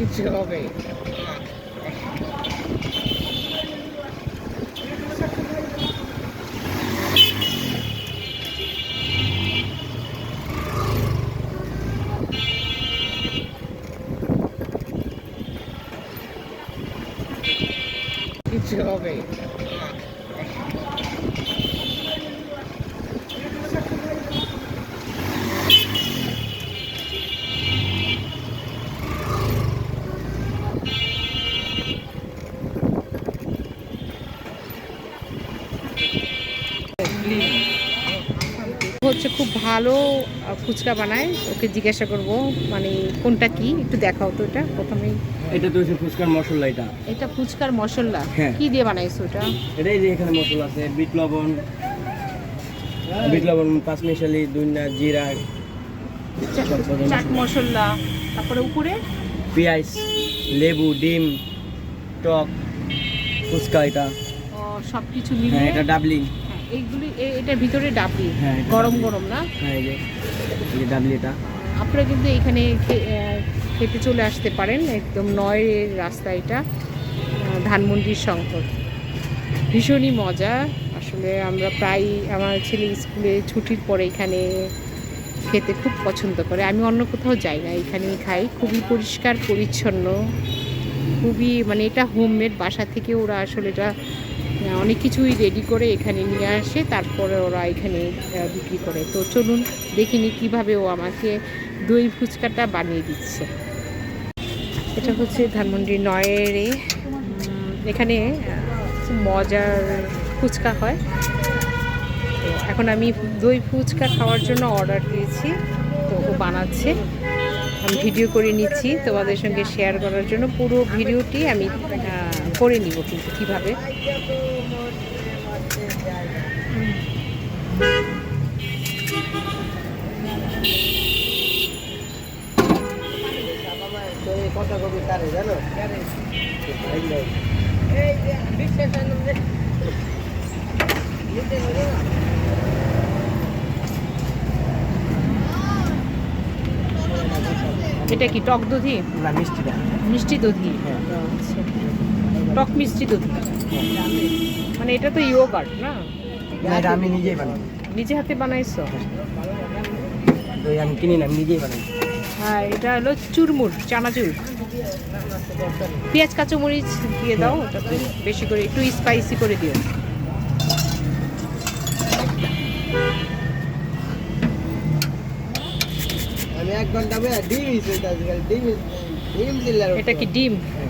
কিছু হবে। কিছু হবে। হচ্ছে খুব ভালো ফুচকা বানায়। ওকে জিজ্ঞাসা করব মানে কোনটা কি? একটু দেখাও তো এটা প্রথমেই। এটা তো হচ্ছে ফুচকার মশলা এটা। এটা ফুচকার মশলা? হ্যাঁ। কি দিয়ে বানাইছো ওটা এটাই যে এখানে মশলা আছে বিট লবণ বিট লবণ পাঁচ মিশালি দুইনা জিরা চাট মশলা। তারপরে উপরে? পেঁয়াজ লেবু ডিম টক ফুচকা এটা। সব কিছু হ্যাঁ মিলিয়ে এটা ডাবলি। হ্যাঁ, এইগুলি এ- এটার ভিতরে ডাবলি হ্যাঁ, গরম গরম না? হ্যাঁ এই যে এই যে ডাবলি এটা। আপনারা কিন্তু এখানে খেতে চলে আসতে পারেন একদম নয়ের রাস্তা এটা ধানমন্ডির শঙ্কর। ভীষণই মজা। আসলে আমরা প্রায় আমার ছেলে স্কুলে ছুটির পরে এখানে খেতে খুব পছন্দ করে। আমি অন্য কোথাও যাই না এখানেই খাই। খুবই পরিষ্কার পরিচ্ছন্ন খুবই মানে এটা হোমমেড বাসা থেকে ওরা আসলে এটা অনেক কিছুই রেডি করে এখানে নিয়ে আসে, তারপরে ওরা এখানে বিক্রি করে। তো চলুন দেখিনি কীভাবে ও আমাকে দই ফুচকাটা বানিয়ে দিচ্ছে। এটা হচ্ছে ধানমন্ডি নয়েরে। এখানে মজার ফুচকা হয়। এখন আমি দই ফুচকা খাওয়ার জন্য অর্ডার দিয়েছি। তো ও বানাচ্ছে। আমি ভিডিও করে নিচ্ছি তোমাদের সঙ্গে শেয়ার করার জন্য। পুরো ভিডিওটি আমি করে নিব কিন্তু কীভাবে। কত কবি জানো এটা কি টক দধি? না মিষ্টি মিষ্টিটা মিষ্টি দধি? হ্যাঁ। আচ্ছা। টক মিষ্টি দধি। মানে এটা তো ইয়োগার্ট না? না এটা আমি নিজেই বানাই। নিজে হাতে বানাইছো? দই আমি কিনি না নিজেই বানাই। হ্যাঁ এটা হলো চুরমুর চানাচুর। পেঁয়াজ কাঁচামরিচ দিয়ে দাও ওটাতে বেশি করে একটু স্পাইসি করে দিও আমি এক ঘণ্টা বয়ে ডিম ডিম ডিম দিলাম এটা কি ডিম হ্যাঁ।